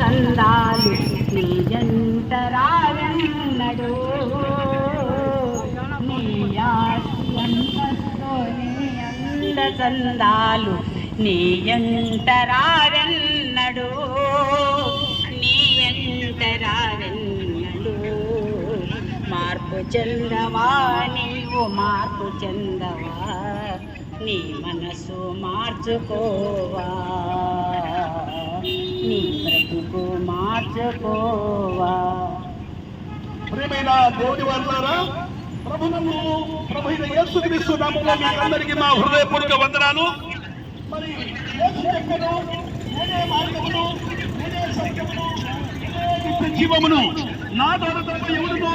చందాలు నీ జంటరారన్నడు నీ నీ అంద చందాలు నీ ఎంటరారన్నడు నీ ఎంటరారన్నడు మార్పు చెందవా నీవు? మార్పు చెందవా? నీ మనసు మార్చుకోవా? నీ బ్రతుకు మార్చుకోవా? ప్రియమైన దేవుడి వారులారా ప్రభునము ప్రభు అయిన యేసుక్రీస్తు నామములో మీకు అందరికీ మా హృదయపూర్వక వందనాలు. మరి యేసు చెప్పెను, నేనే మార్గమును నేనే సత్యమును నేనే నిత్య జీవమును నా ద్వారా ఎవరునో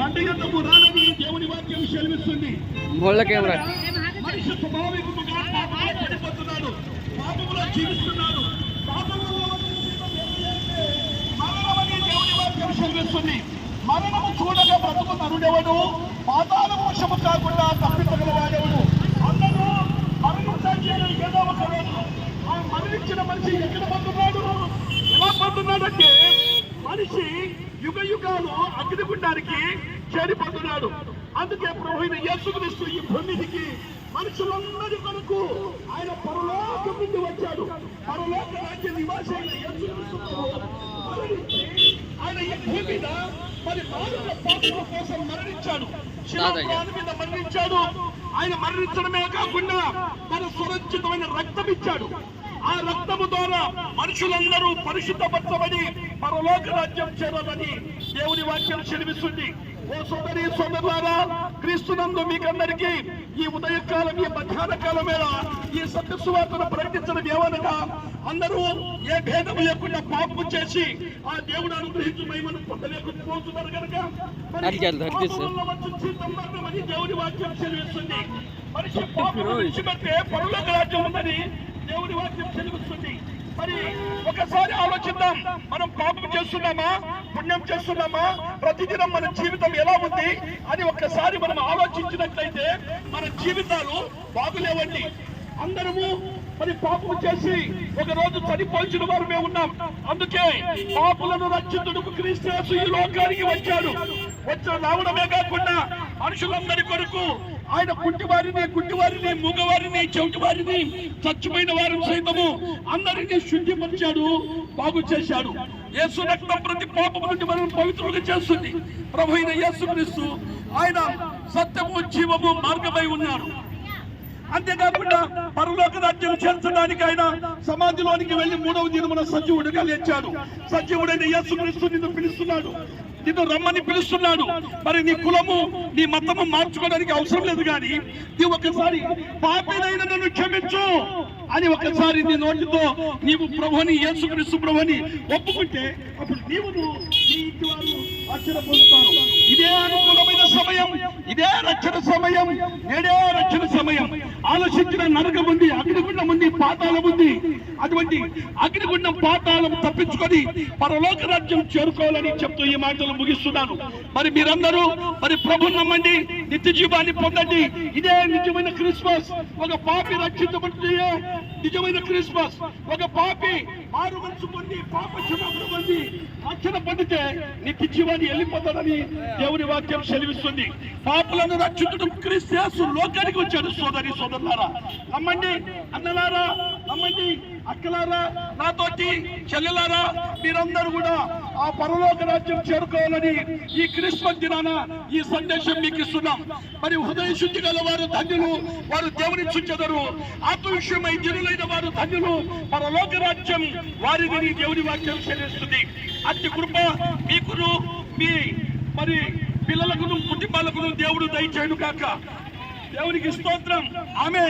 తండ్రి యొద్దకు రానని దేవుని వాక్యం సెలవిస్తుంది. ముళ్ళ కెమెరా పాపంలో పడిపోతున్నాడు. పాపములో జీవిస్తున్నాడు. పాపములో మరణమని దేవుని వాక్యం సెలవిస్తుంది. మరణము చూడగా బ్రతుకు నరుడెవడు పాతాల వశము కాకుండా తప్పించగలవాడెవడు అందరూ ఏదో ఒక రోజు ఆ మరణించిన మనిషి ఎక్కడ పడుతున్నాడు? ఎలా పడుతున్నాడంటే మనిషి యుగ యుగాలు అగ్నిగుండానికి చేరిపోతున్నాడు. అందుకే ప్రభుత్వ యేసుక్రీస్తు ఈ భూమికి మనుషులందరి కొరకు ఆయన పరలోకం నుండి వచ్చాడు. పరలోక రాజ్య నివాసి ఆయన ఈ భూమి మీద మరి మానవ పాపల కోసం మరణించాడు. శిలాప్రాణి మీద మరణించాడు. ఆయన మరణించడమే కాకుండా తన సురక్షితమైన రక్తం ఇచ్చాడు. ఆ రక్తము ద్వారా మనుషులందరూ పరిశుద్ధపరచబడి పరలోక రాజ్యం చేరదని దేవుని వాక్యం చెలివిస్తుంది ఓ సోదరి సోదరులారా క్రీస్తునందు మీకందరికీ ఈ ఉదయకాలం ఈ మధ్యాహ్న కాలం వేళ ఈ సత్య సువార్తను ప్రకటించడం ఏమనగా అందరూ ఏ భేదం లేకుండా పాపం చేసి ఆ దేవుడు అనుగ్రహించు మహిమను పొందలేకపోతున్నారు కనుక మరి దేవుని వాక్యం చెలివిస్తుంది మనిషి పాపం విడిచిపెట్టే పరలోక రాజ్యం ఉందని దేవుని వాక్యం చెలివిస్తుంది మరి ఒకసారి ఆలోచిద్దాం మనం పాపం చేస్తున్నామా? పుణ్యం చేస్తున్నామా? ప్రతిదినం మన జీవితం ఎలా ఉంది అని ఒక్కసారి మనం ఆలోచించినట్లయితే మన జీవితాలు బాగులేవండి. అందరము మరి పాపము చేసి ఒక రోజు చనిపోచున వారు మేము ఉన్నాం. అందుకే పాపులను రక్షితుడుకు క్రీస్తు ఈ లోకానికి వచ్చాడు. వచ్చిన రావడమే కాకుండా మనుషులందరి కొరకు ఆయన కుంటివారిని గుడ్డివారిని మూగవారిని చెవిటివారిని చచ్చిపోయిన వారిని సైతము అందరినీ శుద్ధిపరిచాడు బాగు చేశాడు. యేసు రక్తం ప్రతి పాపం నుండి మనం పవిత్రులుగా చేస్తుంది. ప్రభు అయిన యేసుక్రీస్తు ఆయన సత్యము జీవము మార్గమై ఉన్నారు. అంతేకాకుండా పరలోక రాజ్యం చేర్చడానికి ఆయన సమాధిలోనికి వెళ్ళి మూడవ దినమున సజీవుడిగా లేచాడు. సజీవుడైన యేసుక్రీస్తు నిన్ను పిలుస్తున్నాడు. నిన్ను రమ్మని పిలుస్తున్నాడు. మరి నీ కులము నీ మతము మార్చుకోవడానికి అవసరం లేదు కానీ నీ ఒకసారి పాపినైన నన్ను క్షమించు అని ఒకసారి నీ నోటితో నీవు ప్రభుని యేసుక్రీస్తు ప్రభుని ఒప్పుకుంటే అప్పుడు నీవు రక్షణ పొందుతారు. ఇదే అనుకూలమైన సమయం ఇదే రక్షణ సమయం నేడే రక్షణ సమయం. ఆలోచించిన నరకం ఉంది అగ్నిగుండం ఉంది పాతాళం ఉంది అటువంటి అగ్నిగుండం పాతాళం తప్పించుకొని పరలోక రాజ్యం చేరుకోవాలని చెప్తూ ఈ మాటలు ముగిస్తున్నాను. మరి మీరందరూ మరి ప్రభు నమ్మండి నిత్య జీవాన్ని పొందండి. ఇదే నిజమైన క్రిస్మస్. ఒక పాపి రక్షించబడితే నిజమైన క్రిస్మస్. ఒక పాపి మారు మనసు పొంది పాప క్షమాపణ పొంది రక్షణ పొందితే నిత్య జీవాన్ని వెళ్ళిపోతాడని దేవుని వాక్యం సెలవిస్తుంది. పాపులను రక్షించడం క్రీస్తు లోకానికి వచ్చాడు సోదరి సోదరులారా. నమ్మండి అన్నలారా మంది అక్కలారా నాతోటి చెల్లెలారా మీరందరూ కూడా ఆ పరలోక రాజ్యం చేరుకోవాలని ఈ క్రిస్మస్ దినాన ఈ సందేశం మీకు ఇస్తున్నాం. మరి హృదయ శుద్ధి గల వారు ధన్యులు వారు దేవుని చుంచెదరు ఆత్మవిషయమై జనులైన వారు ధన్యులు పరలోక రాజ్యం వారిని దేవుని వాక్యం చెల్లిస్తుంది. అతి కృప మీకును మీ మరి పిల్లలకును కుటుంబాలకును దేవుడు దయచేయను కాక దేవునికి స్తోత్రం. ఆమె